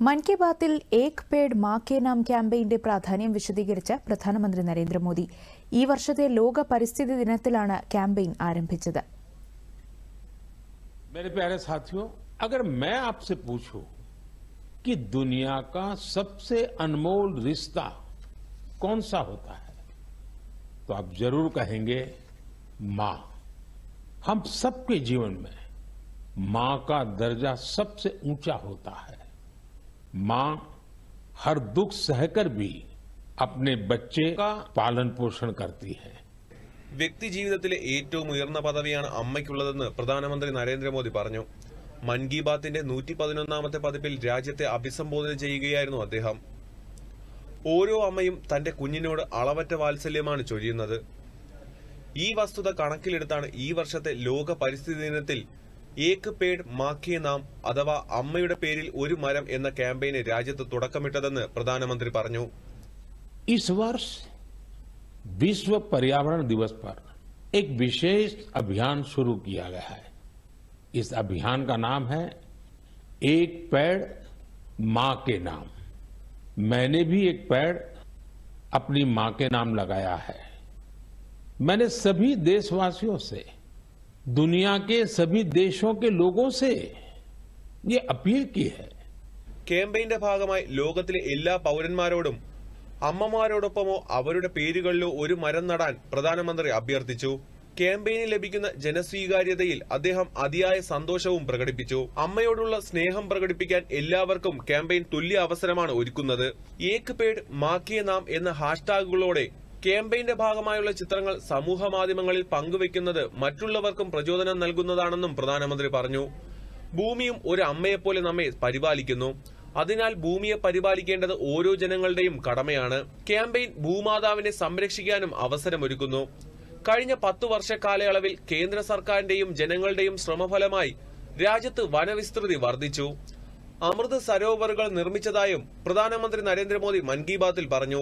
മൻ കി ബാത്തിൽ ഏക് പേഡ് മാ കെ നാം ക്യാമ്പയിന്റെ പ്രാധാന്യം വിശദീകരിച്ച പ്രധാനമന്ത്രി നരേന്ദ്രമോദി ഈ വർഷത്തെ ലോക പരിസ്ഥിതി ദിനത്തിലാണ് ക്യാമ്പയിൻ ആരംഭിച്ചത് मेरे प्यारे साथियों अगर मैं आपसे पूछूं कि दुनिया का सबसे अनमोल रिश्ता कौन सा होता है तो आप जरूर कहेंगे मां हम सबके जीवन में मां का दर्जा सबसे ऊंचा होता है मां हर दुख सहकर भी अपने बच्चे का पालन पोषण करती है വ്യക്തി ജീവിതത്തിലെ ഏറ്റവും ഉയർന്ന പദവിയാണ് അമ്മയ്ക്കുള്ളതെന്ന് പ്രധാനമന്ത്രി നരേന്ദ്രമോദി പറഞ്ഞു മൻ കി ബാത്തിന്റെ നൂറ്റി പതിനൊന്നാമത്തെ പതിപ്പിൽ രാജ്യത്തെ അഭിസംബോധന ചെയ്യുകയായിരുന്നു അദ്ദേഹം ഓരോ അമ്മയും തന്റെ കുഞ്ഞിനോട് അളവറ്റ വാത്സല്യമാണ് ചൊരിയുന്നത് ഈ വസ്തുത കണക്കിലെടുത്താണ് ഈ വർഷത്തെ ലോക പരിസ്ഥിതി ദിനത്തിൽ ഏക് പേഡ് മാക്കേ നാം അഥവാ അമ്മയുടെ പേരിൽ ഒരു മരം എന്ന ക്യാമ്പയിന് രാജ്യത്ത് തുടക്കമിട്ടതെന്ന് പ്രധാനമന്ത്രി പറഞ്ഞു इस वर्ष विश्व पर्यावरण दिवस पर एक विशेष अभियान शुरू किया गया है इस अभियान का नाम है एक पेड़ मां के नाम मैंने भी एक पेड़ अपनी मां के नाम लगाया है मैंने सभी देशवासियों से दुनिया के सभी देशों के लोगों से ये अपील की है ക്യാമ്പയിന്റെ ഭാഗമായി ലോകത്തിലെ എല്ലാ പൗരന്മാരോടും അമ്മമാരോടൊപ്പമോ അവരുടെ പേരുകളിലോ ഒരു മരം നടാൻ പ്രധാനമന്ത്രി അഭ്യർത്ഥിച്ചു ക്യാമ്പയിന് ലഭിക്കുന്ന ജനസ്വീകാര്യതയിൽ അദ്ദേഹം അതിയായ സന്തോഷവും പ്രകടിപ്പിച്ചു അമ്മയോടുള്ള സ്നേഹം പ്രകടിപ്പിക്കാൻ എല്ലാവർക്കും ക്യാമ്പയിൻ തുല്യ അവസരമാണ് ഒരുക്കുന്നത് ഏക് പേഡ് മാക്കിയ നാം എന്ന ഹാഷ്ടാഗുകളോടെ ക്യാമ്പയിന്റെ ഭാഗമായുള്ള ചിത്രങ്ങൾ സമൂഹ മാധ്യമങ്ങളിൽ പങ്കുവെക്കുന്നത് മറ്റുള്ളവർക്കും പ്രചോദനം നൽകുന്നതാണെന്നും പ്രധാനമന്ത്രി പറഞ്ഞു. ഭൂമിയും ഒരു അമ്മയെപ്പോലെ നമ്മെ പരിപാലിക്കുന്നു. അതിനാൽ ഭൂമിയെ പരിപാലിക്കേണ്ടത് ഓരോ ജനങ്ങളുടെയും കടമയാണ്. ക്യാമ്പയിൻ ഭൂമാതാവിനെ സംരക്ഷിക്കാനും അവസരമൊരുക്കുന്നു. കഴിഞ്ഞ പത്തു വർഷ കാലയളവിൽ കേന്ദ്ര സർക്കാരിന്റെയും ജനങ്ങളുടെയും ശ്രമഫലമായി രാജ്യത്ത് വനവിസ്തൃതി വർദ്ധിച്ചു. അമൃത് സരോവറുകൾ നിർമ്മിച്ചതായും പ്രധാനമന്ത്രി നരേന്ദ്രമോദി മൻ കി ബാത്തിൽ പറഞ്ഞു.